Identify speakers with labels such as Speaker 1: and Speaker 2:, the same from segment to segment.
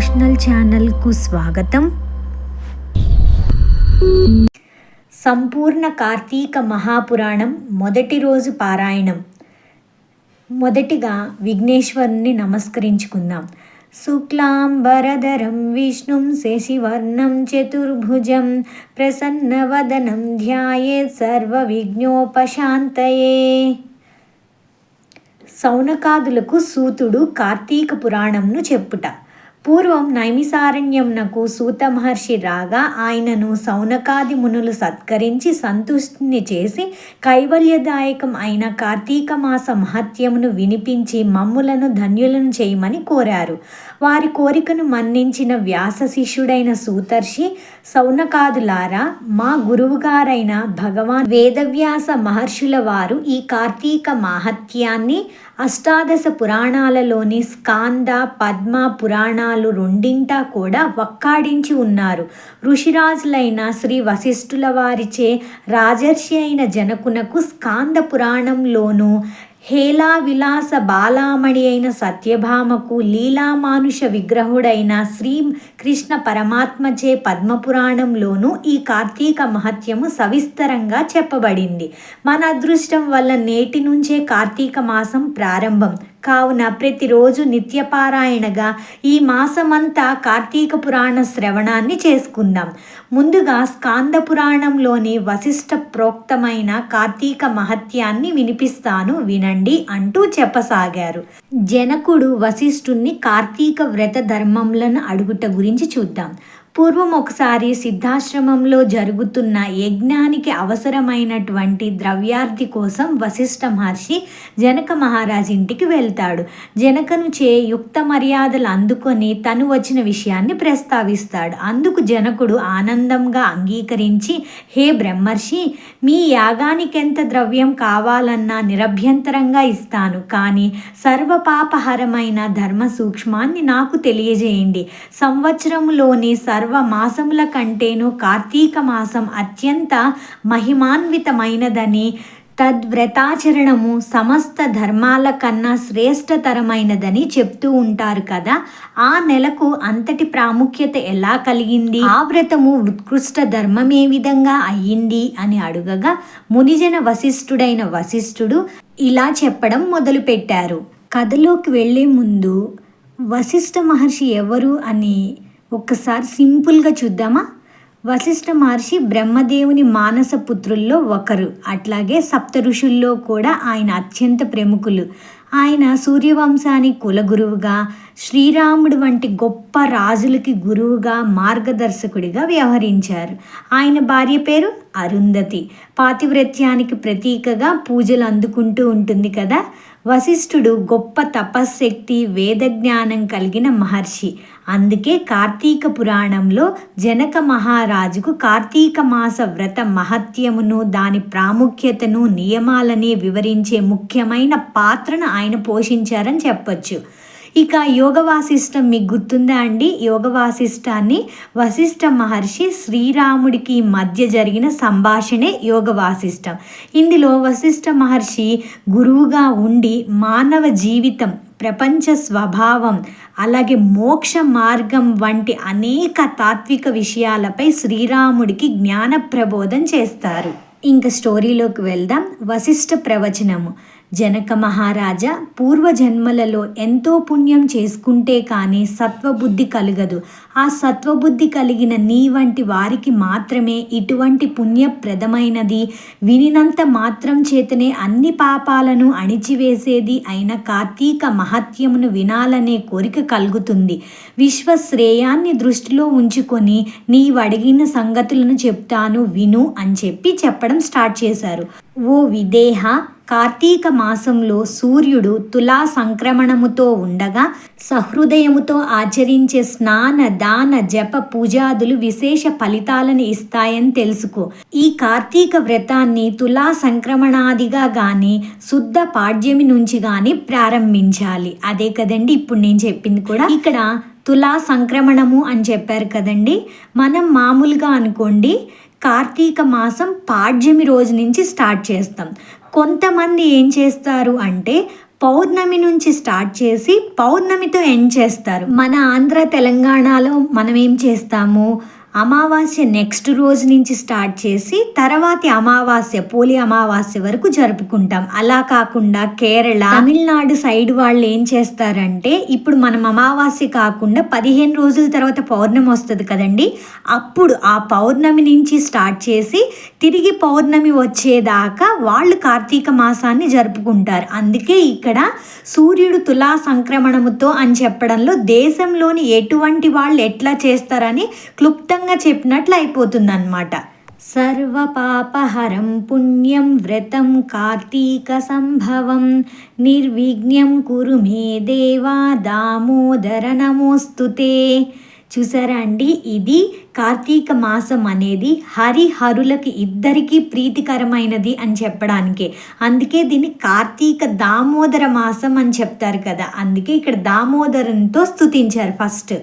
Speaker 1: Devotional ఛానల్కు స్వాగతం. సంపూర్ణ కార్తీక మహాపురాణం మొదటి రోజు పారాయణం. మొదటిగా విఘ్నేశ్వరుని నమస్కరించుకుందాం. శుక్లాంబరధరం విష్ణుం శశివర్ణం చతుర్భుజం ప్రసన్నవదనం ధ్యాయేత్ సర్వవిఘ్నోపశాంతయే. సౌనకాదులకు సూతుడు కార్తీక పురాణంను చెప్పుట. పూర్వం నైమిసారణ్యంనకు సూత మహర్షి రాగా ఆయనను సౌనకాది మునులు సత్కరించి సంతుష్టిని చేసి కైవల్యదాయకం అయిన కార్తీక మాస మహత్యమును వినిపించి మమ్ములను ధన్యులను చేయమని కోరారు. వారి కోరికను మన్నించిన వ్యాస శిష్యుడైన సూతర్షి సౌనకాదులారా మా గురువుగారైన భగవాన్ వేదవ్యాస మహర్షుల వారు ఈ కార్తీక మాహత్యాన్ని అష్టాదశ పురాణాలలోని స్కాంద పద్మ పురాణాలు రెండింటా కూడా వక్కాడించి ఉన్నారు. ఋషిరాజులైన శ్రీ వశిష్ఠుల వారిచే రాజర్షి అయిన జనకునకు స్కాంద పురాణంలోనూ హేలా విలాస బాలామణి అయిన సత్యభామకు లీలామానుష విగ్రహుడైన శ్రీ కృష్ణ పరమాత్మచే పద్మపురాణంలోనూ ఈ కార్తీక మహత్యము సవిస్తరంగా చెప్పబడింది. మన అదృష్టం వల్ల నేటి నుంచే కార్తీక మాసం ప్రారంభం. కావున ప్రతిరోజు నిత్యపారాయణగా ఈ మాసమంతా కార్తీక పురాణ శ్రవణాన్ని చేసుకుందాం. ముందుగా స్కాంద పురాణంలోని వశిష్ట ప్రోక్తమైన కార్తీక మహత్యాన్ని వినిపిస్తాను వినండి అంటూ చెప్పసాగారు. జనకుడు వశిష్ఠుణ్ణి కార్తీక వ్రత ధర్మములను అడుగుట గురించి చూద్దాం. పూర్వం ఒకసారి సిద్ధాశ్రమంలో జరుగుతున్న యజ్ఞానికి అవసరమైనటువంటి ద్రవ్యార్థి కోసం వశిష్ఠ మహర్షి జనక మహారాజ్ ఇంటికి వెళ్తాడు. జనకను చే యుక్త మర్యాదలు అందుకొని తను వచ్చిన విషయాన్ని ప్రస్తావిస్తాడు. అందుకు జనకుడు ఆనందంగా అంగీకరించి హే బ్రహ్మర్షి మీ యాగానికెంత ద్రవ్యం కావాలన్నా నిరభ్యంతరంగా ఇస్తాను. కానీ సర్వపాపహరమైన ధర్మ సూక్ష్మాన్ని నాకు తెలియజేయండి. సంవత్సరంలోని సర్వ మాసముల కంటేను కార్తీక మాసం అత్యంత మహిమాన్వితమైనదని తద్వ్రతాచరణము సమస్త ధర్మాల కన్నా శ్రేష్టతరమైనదని చెప్తూ ఉంటారు కదా. ఆ నెలకు అంతటి ప్రాముఖ్యత ఎలా కలిగింది? ఆ వ్రతము ఉత్కృష్ట ధర్మం ఏ విధంగా అయ్యింది అని అడుగగా మునిజన వశిష్ఠుడైన వశిష్ఠుడు ఇలా చెప్పడం మొదలుపెట్టారు. కథలోకి వెళ్ళే ముందు వశిష్ఠ మహర్షి ఎవరు అని ఒక్కసారి సింపుల్గా చూద్దామా? వశిష్ఠ మహర్షి బ్రహ్మదేవుని మానస పుత్రుల్లో ఒకరు. అట్లాగే సప్త ఋషుల్లో కూడా ఆయన అత్యంత ప్రముఖులు. ఆయన సూర్యవంశానికి కులగురువుగా శ్రీరాముడు వంటి గొప్ప రాజులకి గురువుగా మార్గదర్శకుడిగా వ్యవహరించారు. ఆయన భార్య పేరు అరుంధతి. పాతివ్రత్యానికి ప్రతీకగా పూజలు అందుకుంటూ ఉంటుంది కదా? వశిష్ఠుడు గొప్ప తపశ్శక్తి వేదజ్ఞానం కలిగిన మహర్షి. అందుకే కార్తీక పురాణంలో జనక మహారాజుకు కార్తీక మాస వ్రత మహత్యమును దాని ప్రాముఖ్యతను నియమాలని వివరించే ముఖ్యమైన పాత్రను ఆయన పోషించారని చెప్పచ్చు. ఇక యోగ వాసిష్టం మీకు గుర్తుందా అండి? యోగ వాసిష్టాన్ని వశిష్ఠ మహర్షి శ్రీరాముడికి మధ్య జరిగిన సంభాషణే యోగ వాసిష్టం ఇందులో వశిష్ఠ మహర్షి గురువుగా ఉండి మానవ జీవితం ప్రపంచ స్వభావం అలాగే మోక్ష మార్గం వంటి అనేక తాత్విక విషయాలపై శ్రీరాముడికి జ్ఞాన ప్రబోధం చేస్తారు. ఇంక స్టోరీలోకి వెళ్దాం. వశిష్ఠ ప్రవచనము. జనక మహారాజా పూర్వజన్మలలో ఎంతో పుణ్యం చేసుకుంటే కానీ సత్వబుద్ధి కలగదు. ఆ సత్వబుద్ధి కలిగిన నీ వంటి వారికి మాత్రమే ఇటువంటి పుణ్యప్రదమైనది. వినినంత మాత్రం చేతనే అన్ని పాపాలను అణిచివేసేది అయిన కార్తీక మహత్యమును వినాలనే కోరిక కలుగుతుంది. విశ్వశ్రేయాన్ని దృష్టిలో ఉంచుకొని నీవడిగిన సంగతులను చెప్తాను విను అని చెప్పి చెప్పడం స్టార్ట్ చేశారు. ఓ విదేహ కార్తీక మాసంలో సూర్యుడు తులా సంక్రమణముతో ఉండగా సహృదయముతో ఆచరించే స్నాన దాన జప పూజాదులు విశేష ఫలితాలను ఇస్తాయని తెలుసుకో. ఈ కార్తీక వ్రతాన్ని తులా సంక్రమణాదిగా గాని శుద్ధ పాడ్యమి నుంచి గాని ప్రారంభించాలి. అదే కదండి ఇప్పుడు నేను చెప్పింది కూడా. ఇక్కడ తులా సంక్రమణము అని చెప్పారు కదండి. మనం మామూలుగా అనుకోండి కార్తీక మాసం పాడ్యమి రోజు నుంచి స్టార్ట్ చేస్తాం. కొంతమంది ఏం చేస్తారు అంటే పౌర్ణమి నుంచి స్టార్ట్ చేసి పౌర్ణమితో ఎండ్ చేస్తారు. మన ఆంధ్ర తెలంగాణలో మనం ఏం చేస్తాము? అమావాస్య నెక్స్ట్ రోజు నుంచి స్టార్ట్ చేసి తర్వాతి అమావాస్య పోలి అమావాస్య వరకు జరుపుకుంటాం. అలా కాకుండా కేరళ తమిళనాడు సైడ్ వాళ్ళు ఏం చేస్తారంటే ఇప్పుడు మనం అమావాస్య కాకుండా పదిహేను రోజుల తర్వాత పౌర్ణమి వస్తుంది కదండి అప్పుడు ఆ పౌర్ణమి నుంచి స్టార్ట్ చేసి తిరిగి పౌర్ణమి వచ్చేదాకా వాళ్ళు కార్తీక మాసాన్ని జరుపుకుంటారు. అందుకే ఇక్కడ సూర్యుడు తులా సంక్రమణముతో అని చెప్పడంలో దేశంలోని ఎటువంటి వాళ్ళు ఎట్లా చేస్తారని క్లుప్తంగా చెప్పినట్లు అయిపోతుంది అనమాట సర్వపాపహరం పుణ్యం వ్రతం కార్తీక సంభవం. నిర్విఘ్నం కురు మే దేవా దామోదర నమోస్తుతే చూసారా అండి? ఇది కార్తీక మాసం అనేది హరిహరులకి ఇద్దరికీ ప్రీతికరమైనది అని చెప్పడానికే. అందుకే దీన్ని కార్తీక దామోదర మాసం అని చెప్తారు కదా. అందుకే ఇక్కడ దామోదరంతో స్తుతించారు ఫస్ట్.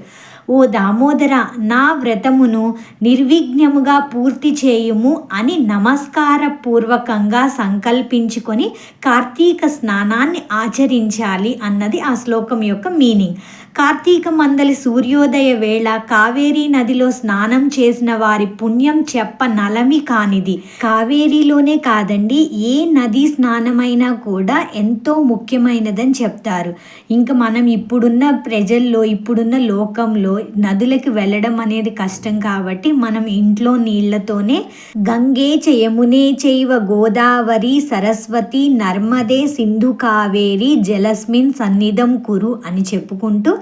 Speaker 1: ఓ దామోదర నా వ్రతమును నిర్విఘ్నముగా పూర్తి చేయుము అని నమస్కారపూర్వకంగా సంకల్పించుకొని కార్తీక స్నానాన్ని ఆచరించాలి అన్నది ఆ శ్లోకం యొక్క మీనింగ్. కార్తీక మందలి సూర్యోదయ వేళ కావేరీ నదిలో స్నానం చేసిన వారి పుణ్యం చెప్ప నలమి కానిది. కావేరీలోనే కాదండి ఏ నది స్నానమైనా కూడా ఎంతో ముఖ్యమైనదని చెప్తారు. ఇంకా మనం ఇప్పుడున్న ప్రజల్లో ఇప్పుడున్న లోకంలో నదులకు వెళ్ళడం అనేది కష్టం కాబట్టి మనం ఇంట్లో నీళ్ళతోనే గంగే చయమునే చైవ గోదావరి సరస్వతి నర్మదే సింధు కావేరి జలస్మిన్ సన్నిధం కురు అని చెప్పుకుంటూ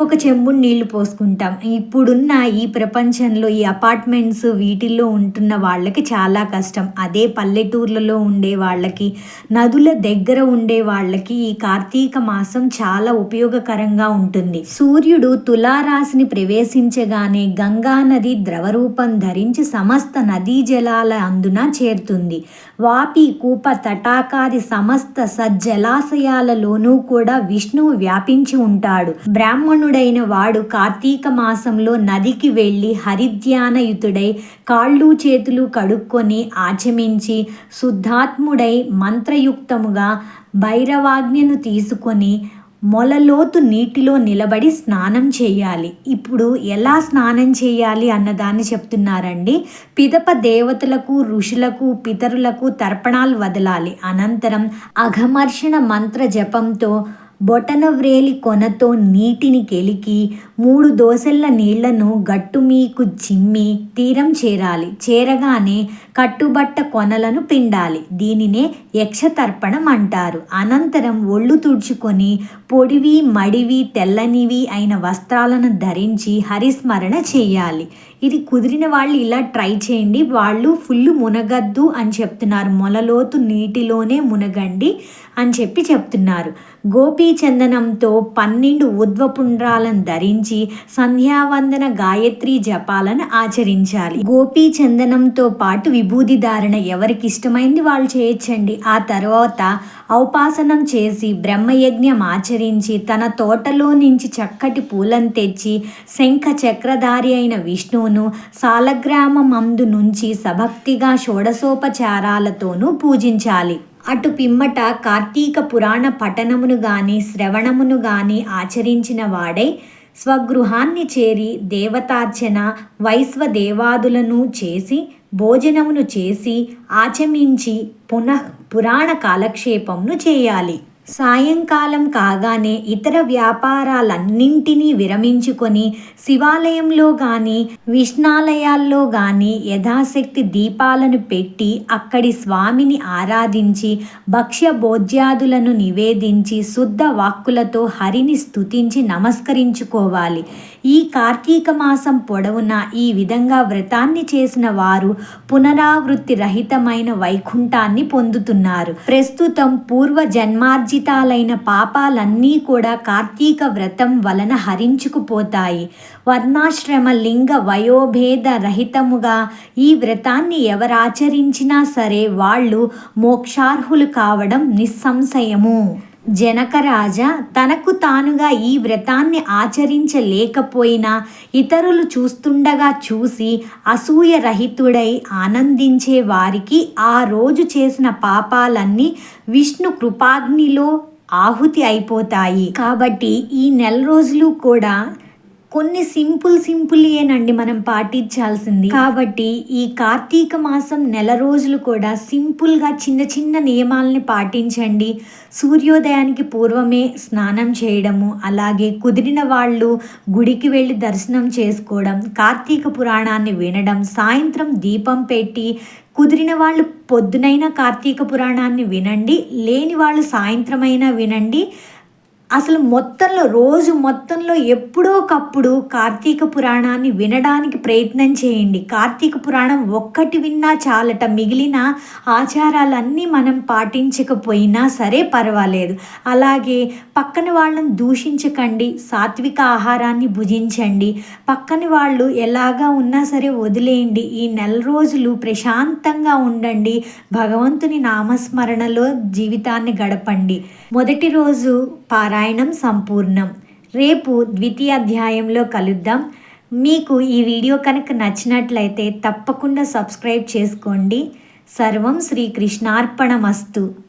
Speaker 1: ఒక చెంబు నీళ్ళు పోసుకుంటాం. ఇప్పుడున్న ఈ ప్రపంచంలో ఈ అపార్ట్మెంట్స్ వీటిల్లో ఉంటున్న వాళ్ళకి చాలా కష్టం. అదే పల్లెటూర్లలో ఉండే వాళ్ళకి నదుల దగ్గర ఉండే వాళ్ళకి ఈ కార్తీక మాసం చాలా ఉపయోగకరంగా ఉంటుంది. సూర్యుడు తులారాశిని ప్రవేశించగానే గంగా నది ద్రవరూపం ధరించి సమస్త నదీ జలాల అందున చేరుతుంది. వాపి కూప తటాకాది సమస్త సజ్జలాశయాలలోనూ కూడా విష్ణువు వ్యాపించి ఉంటాడు. బ్రాహ్మణుడు బ్రాహ్మణుడైన వాడు కార్తీక మాసంలో నదికి వెళ్ళి హరిధ్యానయుతుడై కాళ్ళు చేతులు కడుక్కొని ఆచమించి శుద్ధాత్ముడై మంత్రయుక్తముగా భైరవాజ్ఞను తీసుకొని మొలలోతు నీటిలో నిలబడి స్నానం చేయాలి. ఇప్పుడు ఎలా స్నానం చేయాలి అన్నదాన్ని చెప్తున్నారండి. పిదప దేవతలకు ఋషులకు పితరులకు తర్పణాలు వదలాలి. అనంతరం అఘమర్షణ మంత్ర జపంతో బొటనవ్రేలి కొనతో నీటిని కెలికి మూడు దోసెల్ల నీళ్ళను గట్టు మీకు చిమ్మి తీరం చేరాలి. చేరగానే కట్టుబట్ట కొనలను పిండాలి. దీనినే యక్షతర్పణం అంటారు. అనంతరం ఒళ్ళు తుడుచుకొని పొడివి మడివి తెల్లనివి అయిన వస్త్రాలను ధరించి హరిస్మరణ చేయాలి. ఇది కుదిరిన వాళ్ళు ఇలా ట్రై చేయండి. వాళ్ళు ఫుల్ మునగద్దు అని చెప్తున్నారు. మొలలోతు నీటిలోనే మునగండి అని చెప్పి చెప్తున్నారు. గోపీ చందనంతో పన్నెండు ఉద్వపుండ్రాలను ధరించి సంధ్యావందన గాయత్రి జపాలను ఆచరించాలి. గోపీ చందనంతో పాటు విభూతి ధారణ ఎవరికి ఇష్టమైంది వాళ్ళు చేయొచ్చండి. ఆ తర్వాత ఔపాసనం చేసి బ్రహ్మయజ్ఞం ఆచరించి తన తోటలో నుంచి చక్కటి పూలను తెచ్చి శంఖ చక్రధారి అయిన విష్ణువును సాలగ్రామం అందు నుంచి సభక్తిగా షోడసోపచారాలతోనూ పూజించాలి. అటు పిమ్మట కార్తీక పురాణ పఠనమును గాని శ్రవణమును గాని ఆచరించిన వాడై స్వగృహాన్ని చేరి దేవతార్చన వైశ్వదేవాదులను చేసి భోజనమును చేసి ఆచమించి పునః పురాణ కాలక్షేపంను చేయాలి. సాయంకాలం కాగానే ఇతర వ్యాపారాలన్నింటినీ విరమించుకొని శివాలయంలో కానీ విష్ణాలయాల్లో కానీ యథాశక్తి దీపాలను పెట్టి అక్కడి స్వామిని ఆరాధించి భక్ష్య భోజ్యాదులను నివేదించి శుద్ధ వాక్కులతో హరిని స్థుతించి నమస్కరించుకోవాలి. ఈ కార్తీక మాసం పొడవునా ఈ విధంగా వ్రతాన్ని చేసిన వారు పునరావృత్తి రహితమైన వైకుంఠాన్ని పొందుతున్నారు. ప్రస్తుతం పూర్వ జన్మార్జి జన్మార్జితాలైన పాపాలన్నీ కూడా కార్తీక వ్రతం వలన హరించుకుపోతాయి. వర్ణాశ్రమ లింగ వయోభేద రహితముగా ఈ వ్రతాన్ని ఎవరాచరించినా సరే వాళ్ళు మోక్షార్హులు కావడం నిస్సంశయము. జనకరాజ తనకు తానుగా ఈ వ్రతాన్ని ఆచరించలేకపోయినా ఇతరులు చూస్తుండగా చూసి అసూయ రహితుడై ఆనందించే వారికి ఆ రోజు చేసిన పాపాలన్నీ విష్ణు కృపాగ్నిలో ఆహుతి అయిపోతాయి. కాబట్టి ఈ నెల రోజులు కూడా కొన్ని సింపుల్ సింపుల్ ఏనండి మనం పాటించాల్సింది. కాబట్టి ఈ కార్తీక మాసం నెల రోజులు కూడా సింపుల్గా చిన్న చిన్న నియమాలని పాటించండి. సూర్యోదయానికి పూర్వమే స్నానం చేయడము అలాగే కుదిరిన వాళ్ళు గుడికి వెళ్ళి దర్శనం చేసుకోవడం కార్తీక పురాణాన్ని వినడం సాయంత్రం దీపం పెట్టి కుదిరిన వాళ్ళు పొద్దునైనా కార్తీక పురాణాన్ని వినండి లేని వాళ్ళు సాయంత్రమైనా వినండి అసలు మొత్తంలో రోజు మొత్తంలో ఎప్పుడో ఒకప్పుడు కార్తీక పురాణాన్ని వినడానికి ప్రయత్నం చేయండి. కార్తీక పురాణం ఒక్కటి విన్నా చాలట. మిగిలిన ఆచారాలన్నీ మనం పాటించకపోయినా సరే పర్వాలేదు. అలాగే పక్కన వాళ్ళని దూషించకండి. సాత్విక ఆహారాన్ని భుజించండి. పక్కన వాళ్ళు ఎలాగా ఉన్నా సరే వదిలేయండి. ఈ నెల రోజులు ప్రశాంతంగా ఉండండి. భగవంతుని నామస్మరణలో జీవితాన్ని గడపండి. మొదటి రోజు పారాయణం సంపూర్ణం. రేపు ద్వితీయ అధ్యాయంలో కలుద్దాం. మీకు ఈ వీడియో కనుక నచ్చినట్లయితే తప్పకుండా సబ్స్క్రైబ్ చేసుకోండి. సర్వం శ్రీకృష్ణార్పణమస్తు.